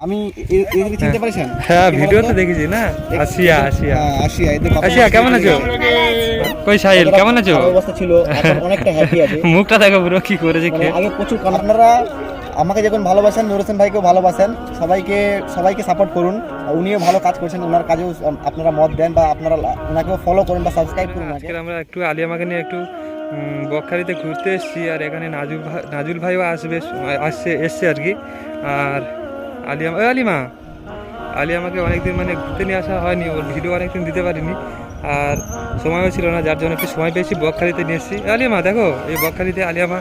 আমি এদেরকে চিনতে পারছেন? হ্যাঁ ভিডিওতে দেখেছি না? আসিয়া আসিয়া। হ্যাঁ, আসিয়া এদের বাবা- আসিয়া কেমন আছো? কই সাহিল কেমন আছো? অবস্থা ছিল এখন অনেকটা হ্যাপি আছে। মুখটা দেখো পুরো কি করেছে মানে কে? আগে প্রচুর আপনারা আমাকে যখন ভালোবাসেন নুরুসেন ভাইকেও ভালোবাসেন সবাইকে সবাইকে সাপোর্ট করুন। উনিও ভালো কাজ করছেন ওনার কাজেও আপনারা মত দেন বা আপনারা ওনাকেও ফলো করুন বা সাবস্ক্রাইব করুন আজকে আমরা একটু আলিয়ামাকে নিয়ে একটু বকখালিতে ঘুরতে এসেছি আর এখানে নাজুল ভাই নাজুল ভাইও আসবে আসছে এসছে আর কি। আর আলিয়ামা ওই আলিমা। আলিয়ামাকে অনেকদিন মানে ঘুরতে নিয়ে আসা হয়নি, ওর ভিডিও অনেকদিন দিতে পারিনি। আর সময়ও ছিল না, যার জন্য একটু সময় পেয়েছি, বকখালিতে নিয়ে এসেছি। আলিয়ামা দেখো, এই বকখালিতে আলিয়ামা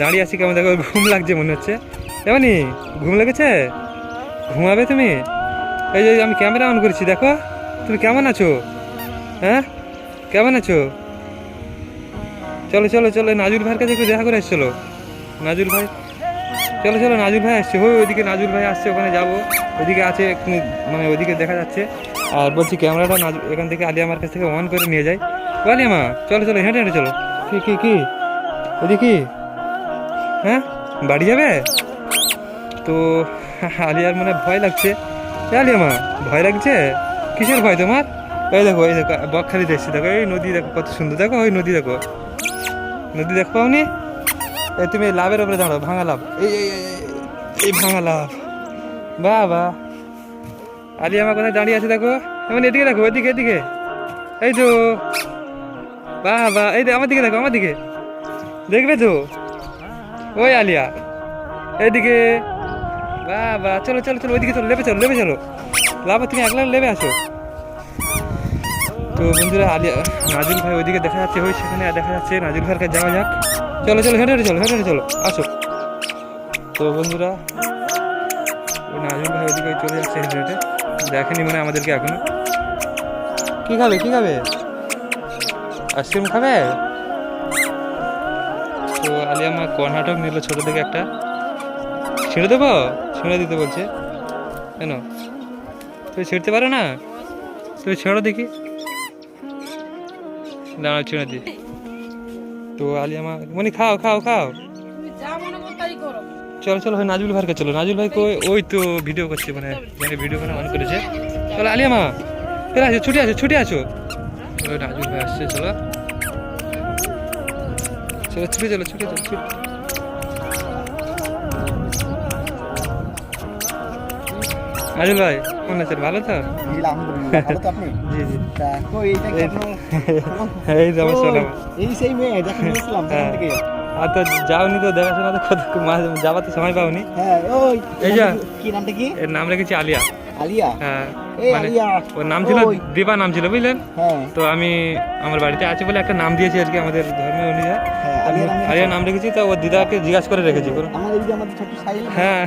দাঁড়িয়ে আছি কেমন, দেখো, ঘুম লাগছে মনে হচ্ছে। এমনি, ঘুম লেগেছে? ঘুমাবে তুমি? এই যে আমি ক্যামেরা অন করেছি, দেখো। তুমি কেমন আছো? হ্যাঁ? কেমন আছো? চলো চলো চলো নাজুল ভাইয়ের কাছে একটু দেখা করে এসছো নাজুল ভাই চলো চলো নাজুল ভাই আসছে। ওই ওইদিকে নাজুল ভাই আসছে ওখানে যাব। ওইদিকে আছে মানে ওইদিকে দেখা যাচ্ছে। আর বলছি ক্যামেরাটা নাজু এখান থেকে আলিয়া আমার কাছ থেকে অন করে নিয়ে যাই। ও আলিয়ামা চলো চলো হেঁটে হেঁটে চলো। কি কি কি? ওইদিকে কি? হ্যাঁ? বাড়ি যাবে? তো আলিয়ার মানে ভয় লাগছে। এ আলিয়ামা ভয় লাগছে? কিসের ভয় তোমার? এই দেখো এই দেখো বকখালি দেখছি দেখো এই নদী দেখো কত সুন্দর। দেখো ওই নদী দেখো। নদী দেখো পাওনি? তুমি লাভের উপরে দাঁড়াও, ভাঙা লাভ। এই এই ভাঙা লাভ। বাহ বাহ আমার কোথায় দাঁড়িয়ে আছে দেখো? এমন এদিকে দেখো এদিকে এদিকে। এই তো। বাহ বাহ এই আমার দিকে দেখো, আমার দিকে। দেখবে তো? ওই আলিয়া, এদিকে। বাহ বাহ চলো চলো চলো, ওইদিকে চলো লেবে চলো লেবে চলো। লাভ তুমি একলা লেবে আসো তো বন্ধুরা, আলিয়া, নাজুল ভাই ওইদিকে দেখা যাচ্ছে, ওই সেখানে দেখা যাচ্ছে। নাজুল ভাইয়ের কাছে যাওয়া যাক। চলো চলো হেঁটে চলো হেঁটে চলো আসো। তো বন্ধুরা ভাই ওইদিকে চলে যাচ্ছে হেঁটে হেঁটে। দেখেনি মানে আমাদেরকে এখনও। কি খাবে কি খাবে? আইসক্রিম খাবে? তো আলিয়া মা কর্ণাটক নিল ছোটো থেকে একটা। ছেড়ে দেবো? ছেড়ে দিতে বলছে। কেন? তুমি ছেড়তে পারো না? তুমি ছেড়ো দেখি। দাঁড়াও ছেড়ে দি তো আলিয়া মা মনি খাও খাও খাও। করো করো চলো চলো ওই নাজুল ভাইকে চলো। নাজুল ভাই কই, ওই তো ভিডিও করছে মানে মানে ভিডিও মানে অন করেছে। চলো আলিয়া মা ফের আসো, ছুটে আসো ছুটে আসো। ওই নাজুল ভাই আসছে, চলো। চলো, ছুটে চলো ছুটে চলো, ছুটে। নাজুল ভাই কেমন আছেন? ভালো তো? জি, জি এই যে আমার সোনা। এই সেই মেয়ে আর তো যাওনি তো দেখাশোনা তো কত সময় পাওনি। হ্যাঁ এই যে- কি নামটা কি? এর নাম রেখেছি আলিয়া। আলিয়া? হ্যাঁ। মানে ওর নাম ছিল। দিবা নাম ছিল বুঝলেন? হ্যাঁ। তো আমি আমার বাড়িতে আছে বলে একটা নাম দিয়েছি আর কি আমাদের ধর্মীয় অনুযায়ী। হ্যাঁ আলিয়া নাম রেখেছি তো ওর দিদাকে জিজ্ঞাসা করে রেখেছি হ্যাঁ।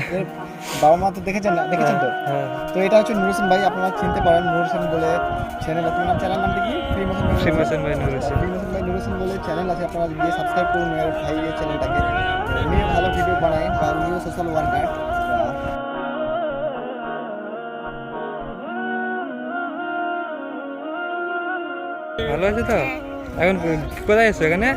বাবা মা তো দেখেছেন না? দেখেছেন তো? হ্যাঁ। তো এটা হচ্ছে নুর হোসেন ভাই আপনারা চিনতে পারেন নুর হোসেন বলে চ্যানেল আপনার নাম চ্যানেল নামটা কি? ফ্রি মোশন শ্রীম হোসেন। ভাই নুর হোসেন। ফ্রি মোশন ভাই নুর হোসেন বলে চ্যানেল আছে আপনারা গিয়ে সাবস্ক্রাইব করুন এর ভাই এই চ্যানেলটাকে উনিও ভালো ভিডিও বানায় বা উনিও সোশ্যাল ওয়ার্কার ভালো আছে তো? এখন কোথায় আছো এখানে?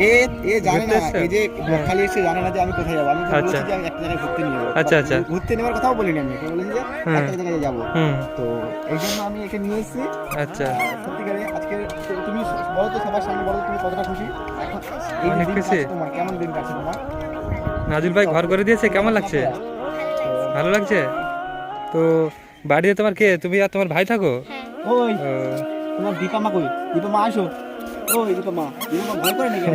এ এ জানে না এই যে খালি এসে জানে না যে আমি কোথায় যাব। আমি তো আচ্ছা। বলেছি যে আমি একটা জায়গায় ঘুরতে নিয়ে যাব। আচ্ছা, আচ্ছা। ঘুরতে নেওয়ার কথাও বলিনি আমি ওকে বলেছি যে একটা জায়গায় যাব। হুম। তো এই জন্য আমি একে নিয়ে এসেছি। আচ্ছা। সত্যিকারে আজকে তুমি বলো তো সবার সামনে বলো তুমি কতটা খুশি? অনেক খুশি। তোমার কেমন দিন কাটছে তোমার? নাজুল ভাই ঘর করে দিয়েছে কেমন লাগছে? ভালো লাগছে? তো বাড়িতে তোমার কে? তুমি আর তোমার ভাই থাকো? ওই তোমার দীপা মা কই? দীপা মা আসো। ওই মা ভয় করে নাকি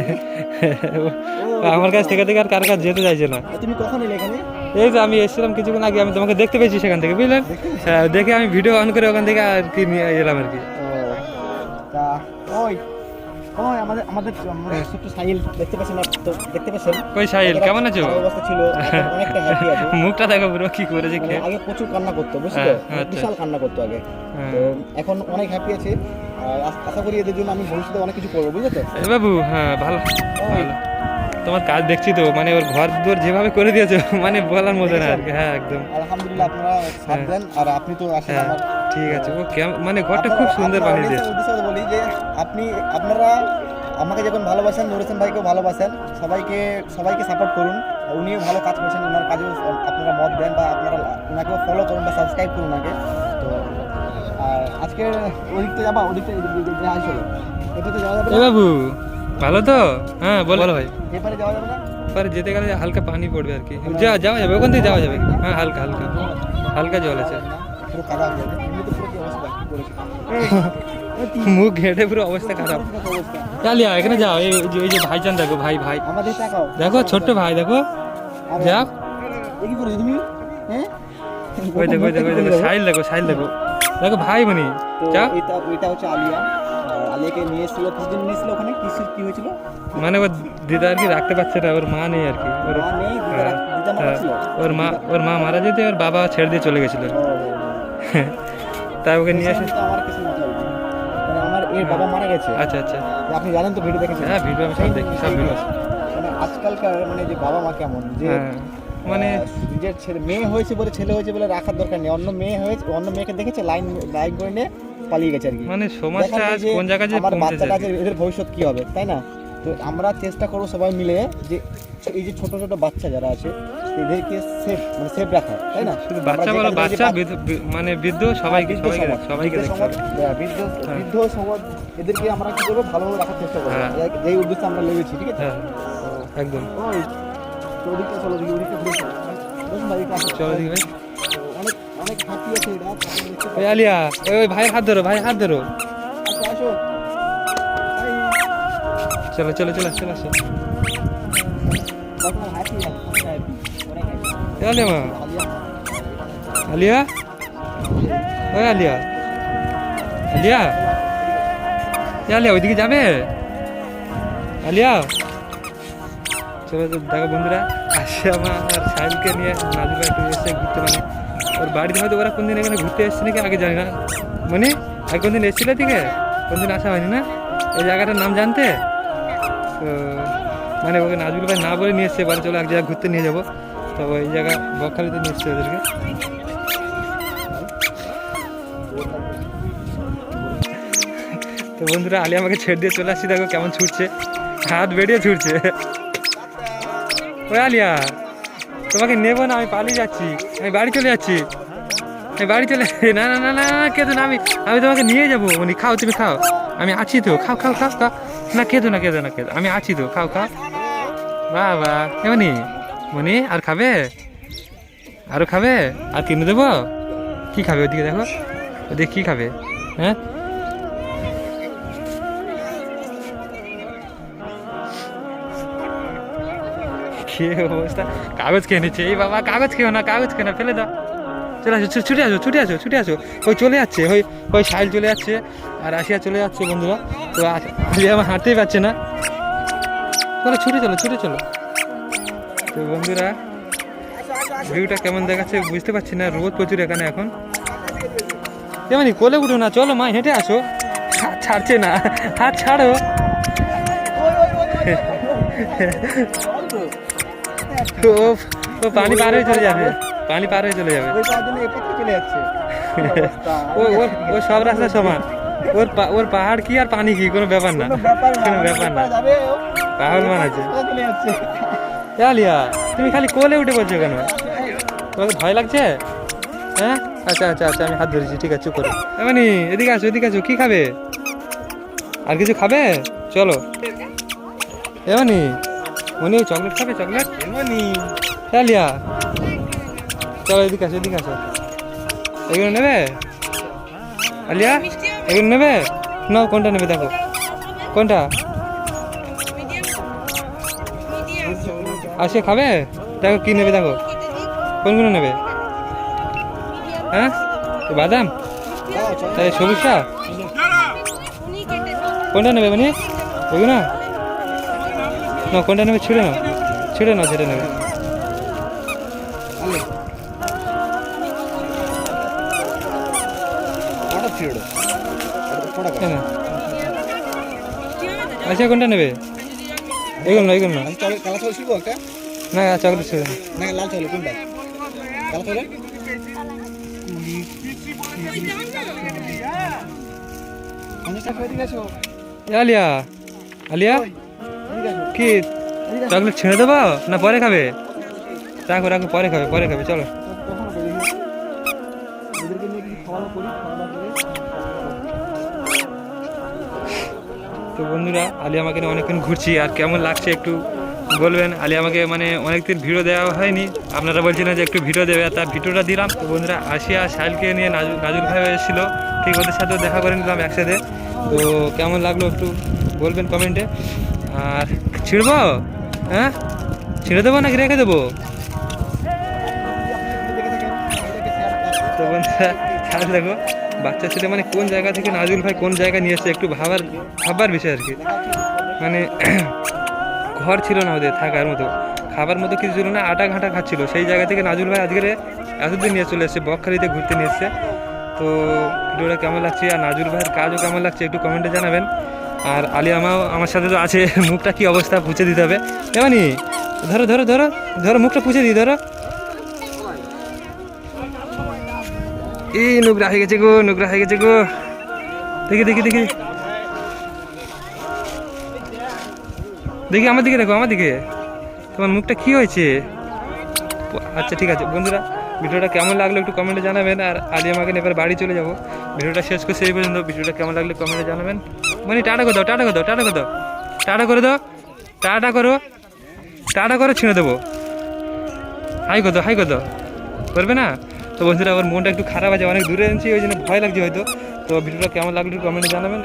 আমার কাছ থেকে থেকে আর কার কাছে যেতে চাইছে না। তুমি কখন এলে এখানে? এই যে আমি এসেছিলাম কিছুক্ষণ আগে আমি তোমাকে দেখতে পেয়েছি সেখান থেকে বুঝলেন? হ্যাঁ, দেখে আমি ভিডিও অন করে ওখান থেকে আর কি নিয়ে এলাম আর কি। তা ওই ওই আমাদের আমাদের আমাদের ছোট্ট সাইল দেখতে পাচ্ছেন তো দেখতে পাচ্ছেন? কই সাহিল কেমন আছো? অবস্থা ছিল এখন অনেকটা হ্যাপি আছে। মুখটা দেখো পুরো কি করেছে কে? আগে প্রচুর কান্না করতো বুঝছ হ্যাঁ, আচ্ছা। বিশাল কান্না করতো আগে। হ্যাঁ। তো এখন অনেক হ্যাপি আছে। আশা করি এদের জন্য আমি ভবিষ্যতে অনেক কিছু করব বুঝলে তো? এ বাবু হ্যাঁ ভালো ভালো। তোমার কাজ দেখছি তো মানে ওর ঘর দুয়ার যেভাবে করে দিয়েছ মানে বলার মতো না আর কি হ্যাঁ একদম। আলহামদুলিল্লাহ আপনারা সাথ দেন আর আপনি তো আসেন হ্যাঁ। আমার ঠিক আছে ও মানে ঘরটা খুব সুন্দর বানিয়ে দিয়েছে। বলি যে আপনি আপনারা আমাকে যখন ভালোবাসেন নুর হোসেন ভাইকেও ভালোবাসেন সবাইকে সবাইকে সাপোর্ট করুন। উনিও ভালো কাজ করছেন ওনার কাজেও আপনারা মত দেন বা আপনারা ওনাকেও ফলো করুন বা সাবস্ক্রাইব করুন ওনাকে। তো আর আজকে ওদিকটা যাবা? ওদিকটা যাওয়া যাবে বাবু ভালো তো? হ্যাঁ বলো। বলো ভাই। এপারে যাওয়া যাবে না? পরে যেতে গেলে হালকা পানি পড়বে আর কি। যা যাওয়া যাবে ওখান থেকে যাওয়া যাবে। হ্যাঁ হালকা হালকা। হালকা জল আছে। পুরো কাদা হয়ে যাবে। মুখ ঘেটে পুরো অবস্থা খারাপ। অবস্থা চালিয়া এখানে যাও এই যে- ভাইজান দেখো ভাই ভাই। দেখো ছোট্ট ভাই দেখো। যাও এ কি করেছ হ্যাঁ? ওই দেখো ওই দেখো দেখো সাইল দেখো সাইল দেখো। দেখো ভাই মনি তো এটা এটা হচ্ছে আলিয়া। আলিয়াকে নিয়ে এসেছিল কিছুদিন নিয়ে এসেছিল ওখানে? কিছু কি হয়েছিল? মানে ওর দিদা আর কি রাখতে পারছে না ওর মা নেই আর কি। ওর মা নেই দিদা হ্যাঁ, ওর মা ওর মা মারা যেতে ওর বাবা ছেড়ে দিয়ে চলে গেছিল। তাই ওকে নিয়ে কিন্তু আমার কিছু। মানে আমার এর বাবা মারা গেছে। আচ্ছা আচ্ছা। আপনি জানেন তো ভিডিও দেখেছেন? হ্যাঁ ভিডিও আমি সব দেখি সব ভিডিও মানে আজকালকার মানে যে বাবা মা কেমন? যে হ্যাঁ মানে নিজের ছেলে মেয়ে হয়েছে বলে ছেলে হয়েছে বলে রাখার দরকার নেই। অন্য মেয়ে হয়েছে অন্য মেয়েকে দেখেছে লাইন লাইন করে নিয়ে পালিয়ে গেছে আর কি। মানে সমাজটা আজ কোন জায়গায় যে আমার বাচ্চাটা এদের ভবিষ্যৎ কি হবে তাই না? তো আমরা চেষ্টা করব সবাই মিলে যে এই যে ছোট ছোট বাচ্চা যারা আছে এদেরকে সেফ মানে সেফ রাখা তাই না? শুধু বাচ্চা বলো বাচ্চা মানে বৃদ্ধ সবাইকে বৃদ্ধ সবাইকে সবাইকে বৃদ্ধ হবে। হ্যাঁ, বৃদ্ধ হ্যাঁ। সমাজ এদেরকে আমরা কি করব ভালোভাবে রাখার চেষ্টা করব। হ্যাঁ। যেই উদ্দেশ্যে আমরা লেগেছি ঠিক আছে? হ্যাঁ একদম। ওই চলো দিকে চলো। ভাই চলো দিকে ভাই। অনেক অনেক হাতি আছে এটা আলিয়া ওই ভাইয়ের হাত ধরো ভাইয়ের হাত ধরো। আসো। চলো চলো চলো চলো আসো আলিয়া মা। আলিয়া, ওই আলিয়া। আলিয়া? আলিয়া ওইদিকে যাবে? আলিয়া? চলো দেখো বন্ধুরা আসে আমার সাহিলকে নিয়ে নাজিবা একটু এসে ঘুরতে মানে ওর বাড়িতে হয়তো ওরা কোনদিন এখানে ঘুরতে এসছে নাকি আগে জানি না। মানে আর কোনদিন এসেছিল দিকে কোনদিন আসা হয়নি না? এই জায়গাটার নাম জানতে? মানে ওকে নাজুল ভাই না বলে নিয়ে এসছে বলে চলো এক জায়গায় ঘুরতে নিয়ে যাব। তো ওই জায়গা বকখালিতে নিয়ে এসছে ওদেরকে। তো বন্ধুরা, আলী আমাকে ছেড়ে দিয়ে চলে আসছি, দেখো কেমন ছুটছে। হাত বেরিয়ে ছুটছে। ওই আলিয়া, তোমাকে নেব না, আমি পালিয়ে যাচ্ছি, আমি বাড়ি চলে যাচ্ছি। আমি বাড়ি চলে, না না না না না কেতো না, আমি আমি তোমাকে নিয়ে যাব মানে খাও, তুমি খাও। আমি আছি তো, খাও খাও খাও খাও। না কেতো না কেতো না কেতো আমি আছি তো, খাও খাও। বাহ বাহ এমনি মনি, আর খাবে? আরও খাবে? আর কিনে দেবো? কি খাবে ওদিকে দেখো? ওদিকে কি খাবে? হ্যাঁ? কি অবস্থা? কাগজ খেয়ে নিচ্ছে। এই বাবা, কাগজ খেও না, কাগজ খেয়ে না, ফেলে দাও। চলে আসো ছুটে আসো ছুটে আসো ছুটে আসো। ওই চলে যাচ্ছে, ওই ওই সাইল চলে যাচ্ছে, আর আসিয়া চলে যাচ্ছে বন্ধুরা। তো আমার হাঁটতেই পারছে না। চলো, ছুটে চলো ছুটে চলো। তো বন্ধুরা, ভিউটা কেমন দেখাচ্ছে বুঝতে পারছি না, রোদ প্রচুর এখানে এখন। তেমনি কোলে উঠো না, চলো মা, হেঁটে আসো। ছাড়ছে না, হাত ছাড়ো। ও পানি পার হয়ে চলে যাবে। পানি পার হয়ে চলে যাবে। চলে যাচ্ছে। ও সব রাস্তা সমান। ওর ওর পাহাড় কি আর পানি কি? কোনো ব্যাপার না। কোনো ব্যাপার না, পাহাড় মানাচ্ছে আলিয়া তুমি খালি কোলে উঠে বলছো কেন? তোমাকে ভয় লাগছে? হ্যাঁ? আচ্ছা আচ্ছা আচ্ছা আমি হাত ধরেছি। ঠিক আছে চুপ করো। এমনি এদিকে আসো এদিকে আসো। কি খাবে? আর কিছু খাবে? চলো। এমনি মনি চকলেট খাবে চকলেট? এমনি এ আলিয়া চলো এদিকে আসো এদিকে আসো। এগুলো নেবে? আলিয়া, এগুলো নেবে? না কোনটা নেবে দেখো। কোনটা? আসে খাবে? দেখো কি নেবে, দেখো। কোনগুলো নেবে? হ্যাঁ? বাদাম? তাই সবুজটা কোনটা নেবে মানে? এগুলো না? না কোনটা নেবে? ছিঁড়ে নাও। ছিঁড়ে নাও যেটা নেবে। আচ্ছা কোনটা নেবে এগুলো না এগুলো না কালা চলে শিখব একটা না। না লাল চলে কোনটা কালা এ আলিয়া আলিয়া কি চকলেট ছিঁড়ে দেবো না পরে খাবে রাখো রাখো পরে খাবে পরে খাবে চলো তো বন্ধুরা, আলি আমাকে নিয়ে অনেকক্ষণ ঘুরছি, আর কেমন লাগছে একটু বলবেন? আলি আমাকে মানে অনেকদিন ভিডিও দেওয়া হয়নি। আপনারা বলছিলেন যে একটু ভিডিও দেবে তার ভিডিওটা দিলাম। তো বন্ধুরা, আসিয়া সাইলকে নিয়ে নাজু নাজুল ভাই এসেছিল। ঠিক ওদের সাথেও দেখা করে নিলাম একসাথে। তো কেমন লাগল একটু বলবেন কমেন্টে। আর ছিড়বো? হ্যাঁ? ছিঁড়ে দেবো নাকি রেখে দেবো? তো বন্ধুরা দেখো বাচ্চা ছেলে মানে কোন জায়গা থেকে নাজুল ভাই কোন জায়গায় নিয়ে এসছে একটু ভাবার, ভাববার বিষয় আর কি। মানে ঘর ছিল না ওদের থাকার মতো। খাবার মতো কিছু ছিল না, আটা ঘাঁটা খাচ্ছিল। সেই জায়গা থেকে নাজুল ভাই আজকে এতদিন নিয়ে চলে এসছে, বকখালিতে ঘুরতে নিয়ে এসছে। তো ভিডিওটা কেমন লাগছে আর নাজুল ভাইয়ের কাজও কেমন লাগছে একটু কমেন্টে জানাবেন। আর আলী আমাও আমার সাথে তো আছে, মুখটা কি অবস্থা পুছে দিতে হবে। এমনি ধরো ধরো ধরো ধরো, মুখটা পুছে দিই, ধরো। এই নোংরা হয়ে গেছে গো, নোংরা হয়ে গেছে গো। দেখি দেখি দেখি। দেখি, আমার দিকে দেখো, আমার দিকে। তোমার মুখটা কি হয়েছে? আচ্ছা ঠিক আছে। বন্ধুরা, ভিডিওটা কেমন লাগল একটু কমেন্টে জানাবেন, আর আলি আমাকে এবার বাড়ি চলে যাব। ভিডিওটা শেষ করে সেই পর্যন্ত। ভিডিওটা কেমন লাগল কমেন্টে জানাবেন। মানে টাটা করে দাও, টাটা করে দাও, টাটা করে দাও। টাটা করে দাও, টাটা করো টাটা করো, ছিঁড়ে দেবো। হাই কত হাই কত করবে না? তো বন্ধুরা, আমার মনটা একটু খারাপ আছে, অনেক দূরে আনছি ওই জন্য ভয় লাগছে হয়তো। তো ভিডিওটা কেমন লাগল একটু কমেন্টে জানাবেন।